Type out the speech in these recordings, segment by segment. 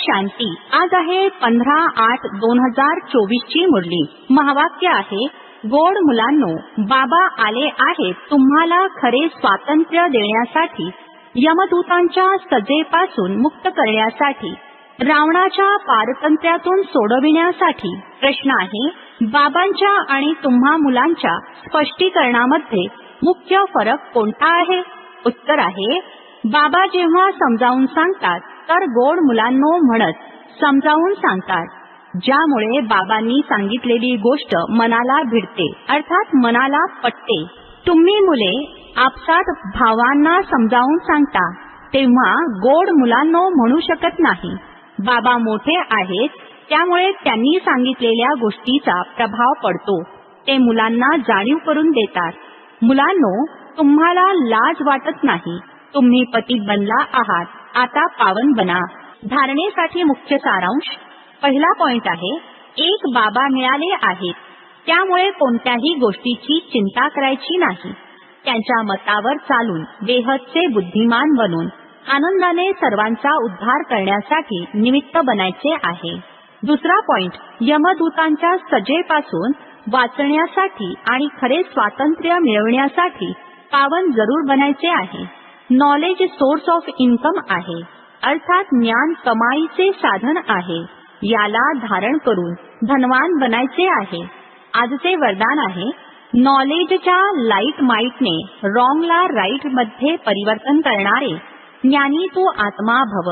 शांती. आज आहे पंधरा आठ दोन हजार चोवीस ची मुरली. महावाक्य आहे गोड मुलांनो बाबा आले आहेत तुम्हाला खरे स्वातंत्र्य देण्यासाठी यमदूतांच्या सजेपासून मुक्त करण्यासाठी रावणाच्या पारतंत्र्यातून सोडविण्यासाठी. प्रश्न आहे बाबांच्या आणि तुम्हा मुलांच्या स्पष्टीकरणामध्ये मुख्य फरक कोणता आहे? उत्तर आहे बाबा जेव्हा समजावून सांगतात तर गोड मुलांनो म्हणत समजावून सांगतात. ज्यामुळे बाबांनी सांगितलेली गोष्ट मनाला भिडते अर्थात मनाला पटते. तुम्ही मुले आपसात भावांना समजावून सांगता तेव्हा गोड मुलांनो म्हणू शकत नाही. बाबा मोठे आहेत त्यामुळे त्यांनी सांगितलेल्या गोष्टीचा प्रभाव पडतो. ते मुलांना जाणीव करून देतात. मुलांनो तुम्हाला लाज वाटत नाही. तुम्ही पती बनला आहात. आता पावन बना. धारणेसाठी मुख्य सारांश. पहिला पॉइंट आहे एक बाबा मिळाले आहेत. त्यामुळे कोणत्याही गोष्टीची चिंता करायची नाही. त्यांच्या मतावर चालून देहचे बुद्धिमान बनून आनंदाने सर्वांचा उद्धार करण्यासाठी निमित्त बनायचे आहे. दुसरा पॉइंट यमदूतांच्या सजेपासून वाचण्यासाठी आणि खरे स्वातंत्र्य मिळवण्यासाठी पावन जरूर बनायचे आहे. नॉलेज सोर्स ऑफ इन्कम आहे. अर्थात ज्ञान कमाईचे साधन आहे. याला धारण करून धनवान बनायचे आहे. आजचे वरदान आहे नॉलेजच्या लाइट माईटने रॉंगला राईटमध्ये परिवर्तन करणारे ज्ञानी तो आत्मा भव.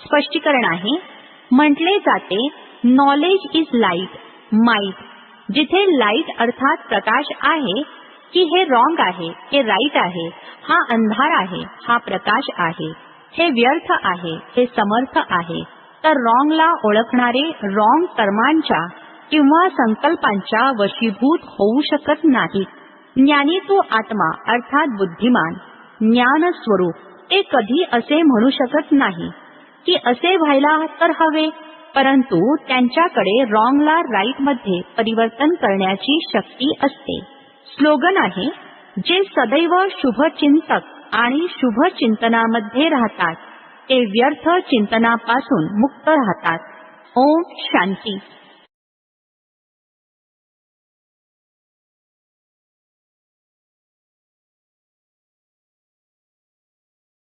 स्पष्टीकरण आहे म्हटले जाते नॉलेज इज लाइट माईट जिथे लाइट अर्थात प्रकाश आहे की हे रॉंग आहे हे राईट आहे हा अंधार आहे हा प्रकाश आहे हे व्यर्थ आहे हे समर्थ आहे. तर रॉंगला ओळखणारे रॉंग कर्मांच्या किंवा संकल्पांच्या वशीभूत होऊ शकत नाही. ज्ञानी तो आत्मा अर्थात बुद्धिमान ज्ञान स्वरूप ते कधी असे म्हणू शकत नाही की असे व्हायला तर हवे परंतु त्यांच्याकडे रॉंगला राईटमध्ये परिवर्तन करण्याची शक्ती असते. स्लोगन आहे जे सदैव शुभचिंतक आणि शुभ चिंतनामध्ये राहतात. ते व्यर्थ चिंतनापासून मुक्त राहतात. ओम शांती.